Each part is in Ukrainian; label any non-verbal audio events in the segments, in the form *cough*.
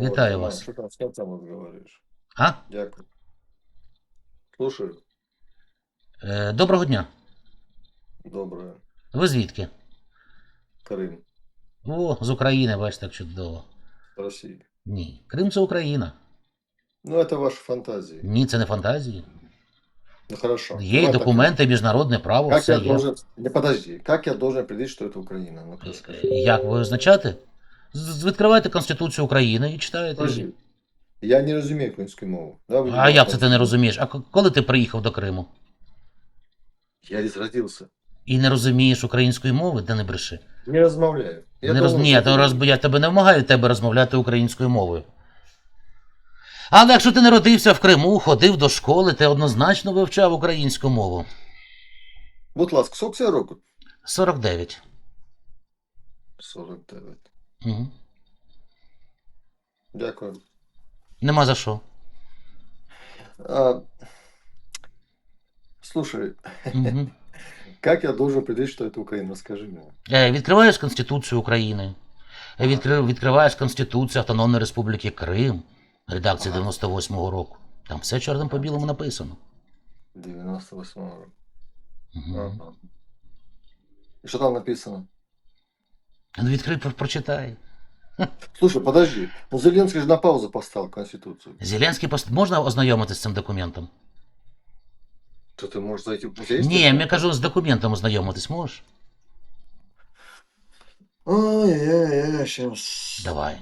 Вітаю Вот, вас. Что там с концом говоришь? А? Дякую. Слушаю. Е, доброго дня. Доброе. Ви звідки? Крым. О, з України, бачите, так чудово. Россия. Ні. Крим це Україна. Ну, это ваши фантазии. Ні, це не фантазії. Ну, хорошо. Є Давай так. документи, міжнародне право, Как все я є. должен... Не, подожди. Как я должен определить, что это Украина? Ну, Е, скажи. Як ви визначати? Відкриваєте Конституцію України і читаєте. Подожди. Я не разумею українську мову. Будем А як це ти не розумієш? А к- коли ти приїхав до Криму Я здесь родился. і не розумієш української мови, де не бреши. Не размовляю. Я не роз... Ні, що то роз... я тебе не вимагаю тебе розмовляти українською мовою. Але якщо ти не родився в Криму, ходив до школи, ти однозначно вивчав українську мову. Будь ласка, сколько тебе року? 49. 49. Угу. Дякую. Нема за що. А, слушай, Угу. *laughs* как я должен определить, что это Украина? Скажи мне. Е, відкриваєш Конституцію України. Е, Відкри... Відкриваєш Конституцію Автономної Республіки Крим, редакція Ага. 98-го року. Там все чорним по білому написано. 98-го року. Угу. Ага. И что там написано? Ну, відкрий, про- прочитай. Слушай, подожди. Ну Зеленский же на паузу поставил Конституцию. Зеленський пост... можна ознайомитися з цим документом? То ты можешь зайти в музей? Ні, я кажу, з документом ознайомитись можеш? Ой-ой-ой, сейчас. Давай.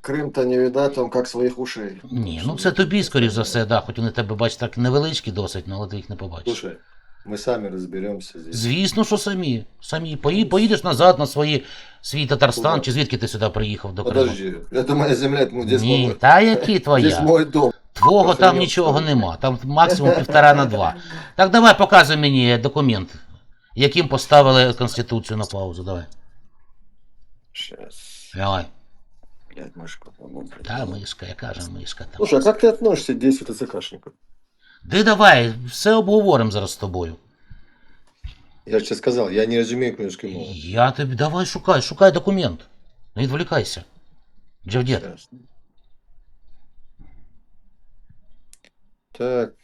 Крым-то не видать, он как своих ушей. Ні, ну це тобі, скоріш за все, да, хоч вони тебе бачать так невеличкі досить, ну, але ти їх не побачиш. Слушай, мы сами разберемся здесь. Звісно, що самі. Самі. Пої, поїдеш назад на свої, свій Татарстан, Куда? чи звідки ти сюди приїхав до Криму? Подожди, это моя земля, это здесь, Ні, мой, та які здесь твоя? мой дом. Твого Просто там ні, нічого що? нема, там максимум півтора на два. Так давай показуй мені документ, яким поставили Конституцію на паузу. Давай. Сейчас. Давай. Блядь, мышка. по-моему, блядь. Та мишка, яка ж мишка там. Слушай, а как ты относишься к действию ТЦКшников? Ти давай, все обговоримо зараз з тобою. Я же тебе сказал, я не разумею украинскую мову. Я тобі давай шукай, шукай документ. Не відволікайся. Джавдєт. Сейчас. Так,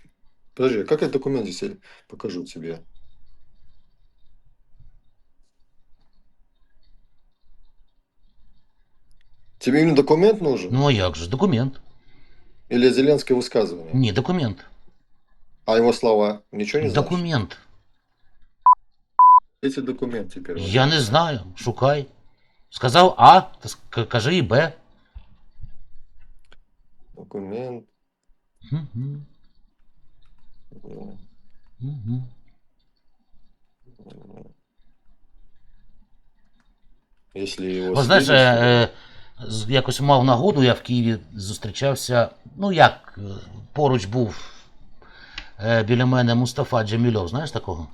подожди, а как я документ здесь я покажу тебе? Тебе именно документ нужен? Ну а як же? Документ. Или Зеленское высказывание? Ні, документ. А его слова ничего не значат? Документ. Эти документы теперь. Я не знаю. Шукай. Сказав А, то ск- кажи і Б. Документ. Мгм, ну, мгм. Если его... О, знаєш, свидетельство- е, е, з- якось мав нагоду, я в Києві зустрічався. Ну як, е, поруч був е, біля мене Мустафа Джемільов, знаєш такого?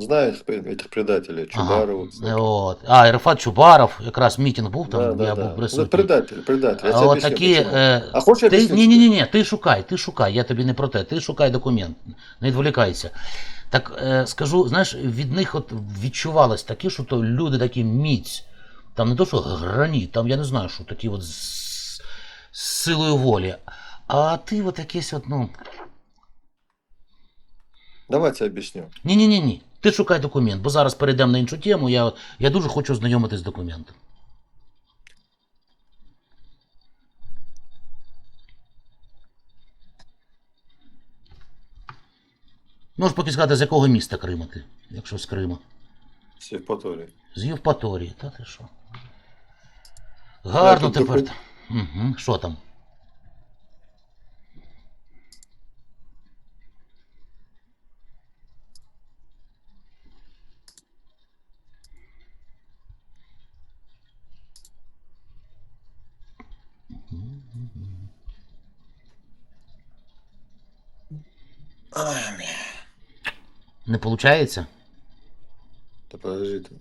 Знаю этих предателей, Чубарова. Ага. От. А, Рафат Чубаров, якраз мітинг був там, Да, да, я да. був Ну, присутній. предатель, предатель. Я А тебе от объясню, такі. почему. Е, А хочешь я ти, объясню ні, тебе? ні, ні, ні, ти шукай, ти шукай, я тобі не про те, ти шукай документ, не відволікайся. Так е, скажу, знаєш, від них от відчувалось таке, що то люди такі міць. Там не то, що граніт, там я не знаю, що такі от з, з силою волі. А ти от якийсь от, ну. Давай я тебе. Ні, ні, ні, ні. Ти шукай документ, бо зараз перейдемо на іншу тему. Я, я дуже хочу ознайомитись з документом. Можеш поки сказати, з якого міста Крима ти, якщо з Крима. С Евпаторией. З Євпаторії, та ти що? Гарно тепер. Угу. Що там? Бля. Не виходить? Да подожди ты.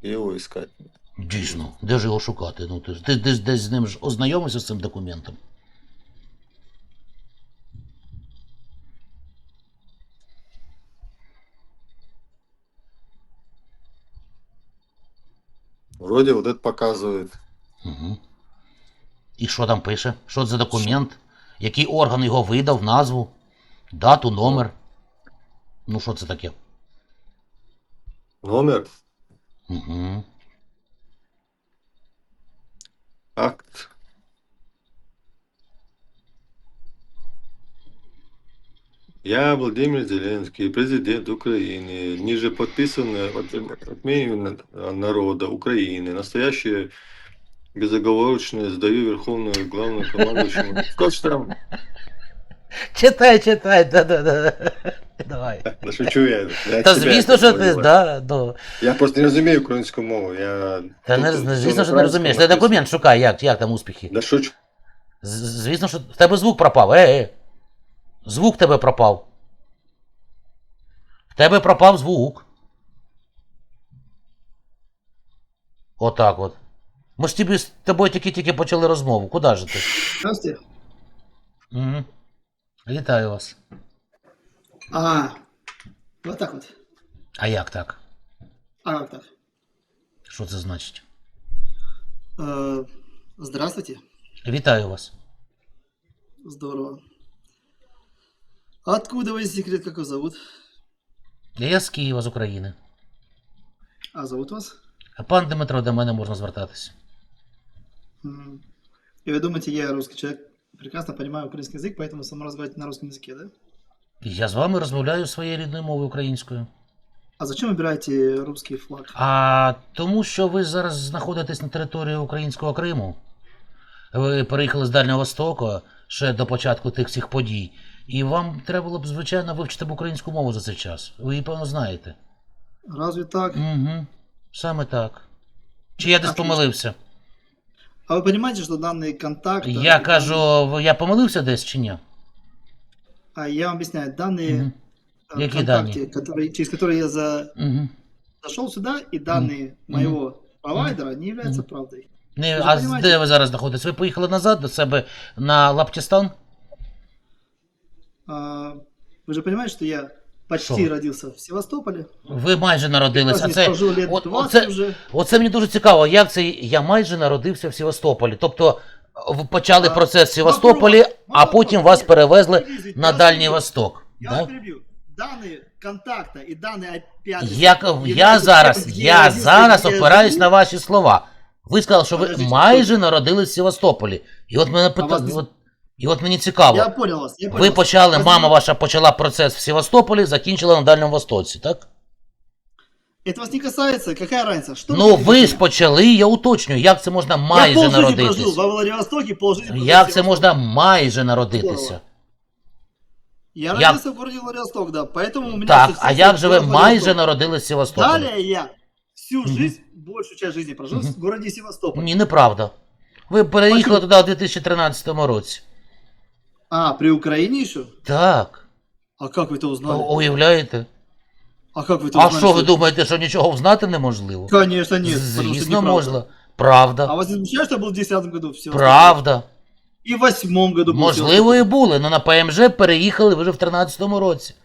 Где его искать? Дійсно, де ж його шукати? Ну, ти, ти десь, десь з ним ж ознайомився з цим документом. Вроде вот это показывает. Угу. І що там пише? Що це за документ? Який орган його видав, назву, дату, номер? Ну, що це таке? Номер, Угу. Акт. Я, Владимир Зеленский, президент Украины, ниже подписанное от, от народа Украины, настоящее безоговорочное сдаю Верховную Главную Командующему. Ж там? Читай, читай, да-да-да. *laughs* Давай. Да шучу я. я Та звісно, що ти, да, да. Я просто не розумію українську мову. Я... Та не, тут звісно, що не розумієш. Ти документ шукай, як, як там успіхи. Да шучу. З- Звісно, що в тебе звук пропав. Е, е. Звук в тебе пропав. В тебе пропав звук. Отак от. Ми ж тобі з тобою тільки-тільки почали розмову. Куди ж ти? Здравствуйте. Угу. Вітаю вас. А, вот так вот. А як так? А как так? Що це значить? Э, здравствуйте. Вітаю вас. Здорово. Откуда вы секрет, как вас зовут? Я з Києва, з України. А зовут вас? А пан Дмитро, до мене можна звертатися. М. И вы думаете, я русский человек, прекрасно понимаю украинский язык, поэтому со мной разговариваете на русском языке, да? Я з вами розмовляю своєю рідною мовою українською. А зачем выбираете русский флаг? А тому, що ви зараз знаходитесь на території українського Криму. Ви переїхали з Дальнього Востоку ще до початку тих всіх подій. І вам треба було б, звичайно, вивчити б українську мову за цей час. Ви її, певно, знаєте. Разве так? Угу. Саме так. Чи я десь Отлично. помилився? А вы понимаете, что данный контакт... Я данный- кажу, я помилився десь чи ні? А я вам объясняю, данные Мгм. э, Какие контакты, которые, через которые я за... Угу. зашел сюда, и данные моего провайдера не являются правдой. Не, Ви ж а понімаєте? де ви зараз знаходитесь? Ви поїхали назад до себе на Лаптістан? А, Вы же понимаете, что я почти Что? родился в Севастополе. Ви майже народились. Я А здесь це, прожил лет от, 20 оце, уже. Оце мені дуже цікаво, як це я майже народився в Севастополі. Тобто ви почали А, процес в Севастополі, вопрос, а потім вас перевезли на Дальній Восток. Я Да? перебью. Контакта и данные опять... Я зараз, я зараз опираюсь на ваші слова. Ви сказали, що ви майже народились в Севастополі. І от мене пита... вас от, і от мені цікаво. Я понял вас. Я понял Ви вас. почали, мама ваша почала процес в Севастополі, закінчила на Дальньому Востоці, так? Это вас не касается, какая разница? Что Ну хотите ви от ж меня? почали, я уточнюю, як це можна Я майже полжизни прожил народитись? во Владивостоке, полжизни прожил в Як це Севастополе. можна майже народитися? Здорово. Я Як- родился в городе Владивосток, да, поэтому у меня... Так, все- а все- як же ви город майже Владивосток. народились в Севастополі? Далее я всю Мгм. жизнь, большую часть жизни прожил Мгм. в городе Севастополь. Ні, неправда. Ви переїхали Почему? туди у 2013 році. А, при Украине еще? Так. А как вы это узнали? У- Уявляєте? А как вы это А узнали? що ви это- думаєте, що нічого взнати неможливо? Конечно нет. потому что Звісно, неправда. можна. А Правда. вас не замечает, что я был в 10 году в Севастополе? Правда. И в восьмом году был в Можливо, Севастополе. і були, але на ПМЖ переїхали ви вже в 13-му році.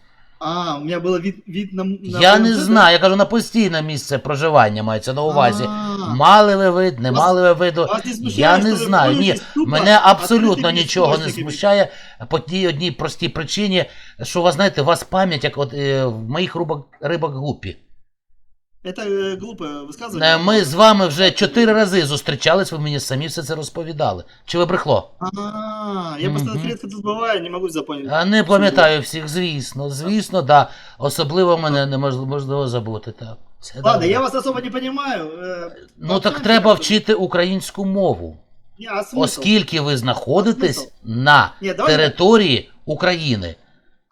А, у мене було від, від на, на Я не знаю, я кажу, на постійне місце проживання мається на увазі. А. Мали ви вид, не мали ви виду. вас не смущає, Я що не ви знаю. Ні, мене абсолютно нічого не істочниками? смущає по тій одній простій причині, що у вас знаєте, у вас пам'ять, як от е, в моїх рибок, рибок гупі. Это э, глупое Е, высказывание. Ми з вами вже чотири рази зустрічались, ви мені самі все це розповідали. Чи ви брехло? А, я просто Мгм. редко тут бываю, не могу запомнить. А не пам'ятаю всіх, звісно, звісно, да. Особливо мене неможливо можливо забути, так. Все Ладно, добре. я вас особо не понимаю. э, Ну так общаемся треба как-то. вчити українську мову. Не, а смысл? Оскільки ви знаходитесь Смисл? на Ні, давай- території України.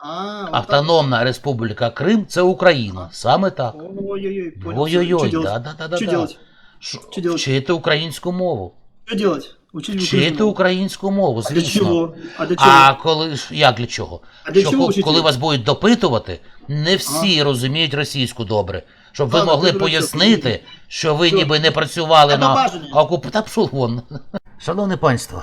А, Автономна Республіка Крим це Україна. Саме так. Ой-ой-ой, понял. Ой-ой-ой, да, да, да, да, Что да. делать? Що делать? Вчити українську мову. Что делать? Учить Вчити украинскую мову. українську мову, А для звісно. чего? А для чего? А коли ж як для чого? А для Що чого ко- вчити? коли вас будуть допитувати, не всі розуміють російську добре. Щоб ви Ладно, могли ти дурачок, пояснити, що ви Що? ніби не працювали А на бажання? окуп... Та пшов вон. Шановне панство,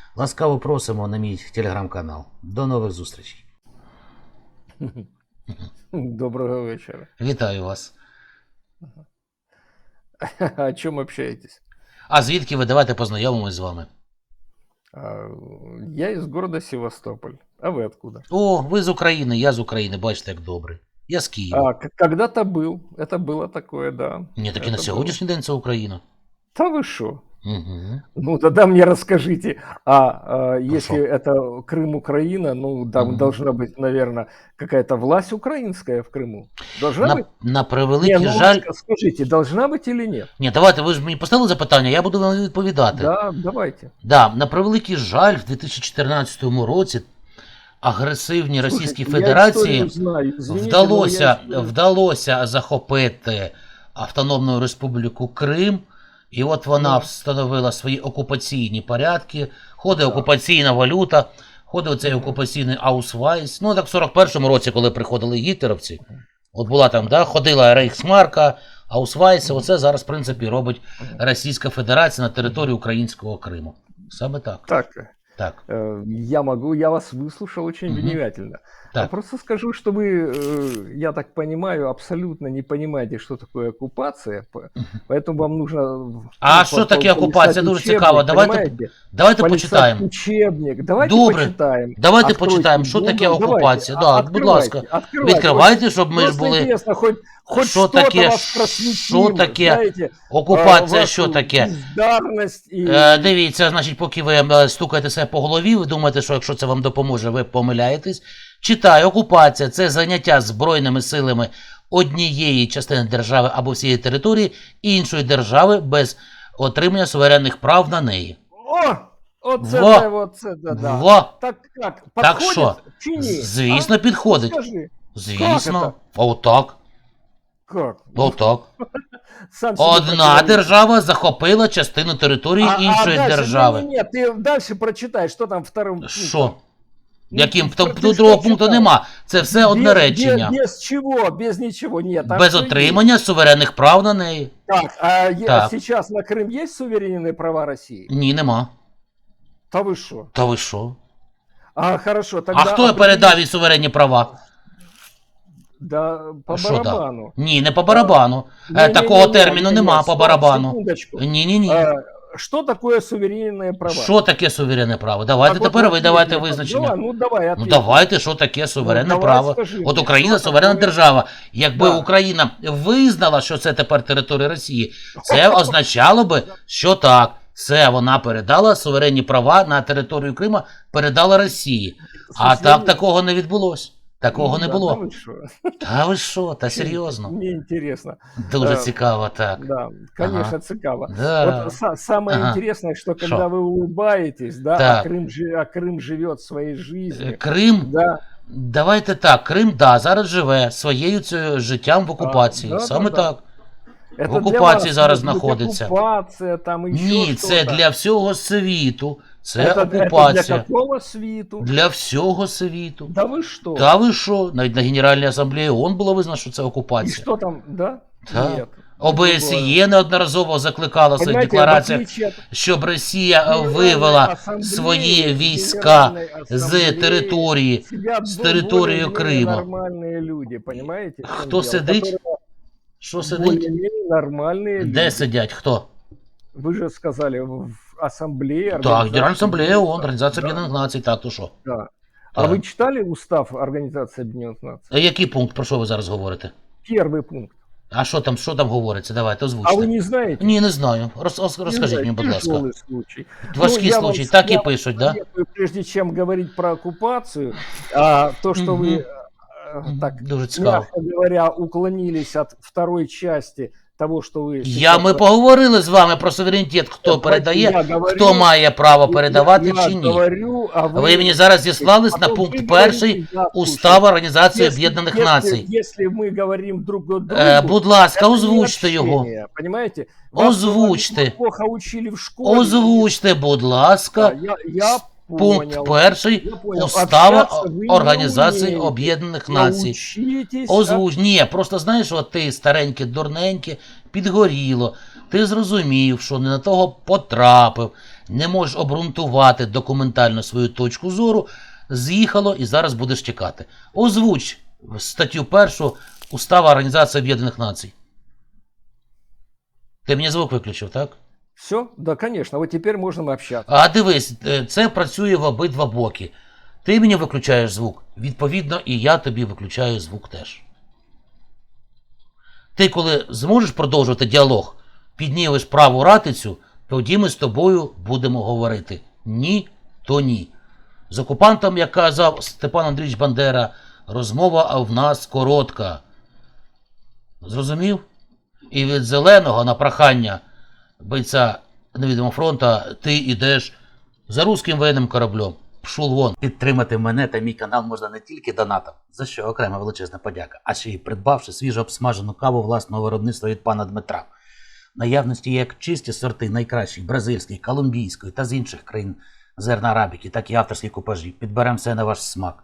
Ласкаво просимо на мій телеграм-канал. До нових зустрічей. *laughs* Доброго вечера. Вітаю вас. О чем общаетесь? А звідки ви давайте познайомимось з вами? А, Я из города Севастополь. А вы откуда? О, ви з України, я з України, бачите, як добре. Я з Києва. А, к- когда-то был. Это было такое, да. Ні, так і это на было. сьогоднішній день це Україна. Да вы что? Угу. Ну, тогда мне расскажите, а, а, если Хорошо. это Крым, Украина, ну, там Мгм. должна быть, наверное, какая-то власть украинская в Крыму. Должна На, быть? на Не, превеликий ну, жаль. ска- скажите, должна быть или нет? Ні, давайте, ви ж мені поставили запитання, я буду вам відповідати. Да, давайте. Да, на превеликий жаль, в 2014 році агресивні Російській Слушайте, я Федерації историю знаю. Извините, вдалося, но я историю- вдалося захопити Автономну Республіку Крим, і от вона встановила свої окупаційні порядки, ходить окупаційна валюта, ходить цей окупаційний аусвайс. Ну, так в 41-му році, коли приходили гітлерівці, от була там, да, ходила Рейхсмарка, аусвайс, оце зараз, в принципі, робить Російська Федерація на території українського Криму. Саме так. Так, Так. Э, Я могу, я вас выслушал очень Мгм. внимательно. А Так. просто скажу, что вы, э, я так понимаю, абсолютно не понимаете, что такое оккупация, по- поэтому вам нужно... А ну, що по- таке по- окупація? полистать Дуже учебник, цікаво. Давайте- понимаете? Давайте Полистать почитаємо. Учебник. Давайте Добре. почитаем. Давайте Откройте почитаємо, що Google, таке давайте, окупація. а- Да, будь открывайте, ласка. открывайте. Відкривайте, щоб ми ж Просто були. интересно, хоть, хоть Що что-то таке, вас що просветим, таке знаете, Окупація, а, що вашу таке? бездарность и... Е, дивіться, значить, поки ви е, стукаєте себе по голові, ви думаєте, що якщо це вам допоможе, ви помиляєтесь. Читаю, окупація це заняття збройними силами однієї частини держави або всієї території іншої держави без отримання суверенних прав на неї. О! От це, Во! це, от це, да, да. Во! Так як? Так що? чи ні? Звісно, А? підходить. Скажи, Звісно. Отак. Отак. Сам собі Одна прочитай. держава захопила частину території А- а іншої дальше, держави. Ні, ні, ти далі прочитай, що там вторым Що? Ну, Яким там ж тут другого пункту нема. Це все одне речення. Без, без чого, без нічого, ні. Там Без все є. отримання суверенних прав на неї. Так, а є- Так. сейчас на Крим є суверенні права Росії? Ні, нема. Та ви що? Та ви що? А, хорошо, тогда... А хто передав їй суверенні права? Да, по Що так? барабану. Ні, не по барабану. Е, Не-не-не-не, Такого терміну не-не, нема по стоп, барабану. секундочку. Ні, ні, ні. Э, Что такое суверенные права? Що таке суверенне право? Давайте Так от тепер ви ответь давайте мне, визначення. Ну давай, Ну ответь. давайте, що таке суверенне давай право. скажи От мені, Україна що суверенна таке? держава. Якби Да. Україна визнала, що це тепер територія Росії, це *laughs* означало би, що так. Це вона передала суверенні права на територію Крима, передала Росії. А Слушай, так ну, такого не відбулось. Такого не да, було. да вы шо? Та *laughs* ви що, та серйозно. Мне интересно. Дуже Е, цікаво, так. Да, конечно, Ага. цикаво. Да. Вот са- самое Ага. интересное, что когда Шо? вы улыбаетесь, да, Так. а Крым, жи- а Крым живет своей Е, жизнью, Крим, да, давайте так, Крим, да, зараз живе своєю цією життям в окупації. да, да, Саме да. так. это В для оккупации вас зараз может быть знаходиться. Оккупация, там еще Ні, це что-то. для всього світу. Це это, это для окупація. какого свиту? Для всього світу. Да вы что? Та ви що? Навіть на Генеральній асамблеї ООН було визнано, що це И окупація. что там, да? Так. Нет. ОБСЄ неодноразово закликала в своїх Понимаете, в деклараціях, отличие от щоб Росія е, Генеральной вивела ассамблеи, свої війська Генеральной з ассамблеї території. сидят с бо- территории более-менее Крыма. нормальные люди, понимаете? в чем Хто дело? сидить? Которые Що сидить? Более-менее нормальные люди. Де сидять? Хто? Вы же сказали, в в ассамблее. Так, организации Генеральна асамблея ООН, Організація Да, Об'єднаних Націй, так, то що? да. А Так. вы читали устав Организации Объединенных Наций? А Який пункт, про що ви зараз говорите? Первый пункт. А що там, що там говориться? Давайте А озвучте. вы не знаете? Ні, не знаю. Роз, роз- Не розкажіть знаете, мені, будь ласка. тяжелый случай. Важкий Ну, я вам случай, так і сказав, пишуть, да? Советую, Прежде чем говорить про оккупацию, а, то, что Мгм. вы э, Мгм, так Дуже цікаво. мягко говоря, уклонились от второй части того, что вы... Я, сейчас ми поговорили з вами про суверенітет, хто Давайте передає, я говорю, хто має право я- передавати я чи ні. говорю, а Ви мені зараз зіслались на Потом пункт вы перший говорите, да, Уставу слушайте, Організації если- Об'єднаних если- Націй. Если мы говорим друг о другу, Е, будь ласка, это не озвучте його. общение, Понимаете? Вас Озвучте. плохо учили в школе. Озвучте, будь Да, ласка, я, я пункт понял. перший понял. Устава Організації. Об'єднаних Націй. Озвуч. Ні, просто знаєш, от ти стареньке, дурненьке, підгоріло. Ти зрозумів, що не на того потрапив, не можеш обґрунтувати документально свою точку зору, з'їхало і зараз будеш чекати. Озвуч статтю першу Устава Організації Об'єднаних Націй. Ти мені звук виключив, так? Все? Да, конечно. Вот теперь можем общаться. А дивись, е, це працює в обидва боки. Ти мені виключаєш звук, відповідно, і я тобі виключаю звук теж. Ти, коли зможеш продовжувати діалог, піднімеш праву ратицю, тоді ми з тобою будемо говорити. Ні, то ні. З окупантом, як казав Степан Андрійович Бандера, розмова в нас коротка. Зрозумів? І від зеленого на прохання бойця невідомого фронта ти йдеш за руським воєнним кораблем. Пшул вон. Підтримати мене та мій канал можна не тільки донатом, за що окрема величезна подяка, а ще й придбавши свіжо обсмажену каву власного виробництва від пана Дмитра. Наявності як чисті сорти найкращих бразильської, колумбійської та з інших країн зерна арабіки, так і авторські купажі. Підберемо все на ваш смак.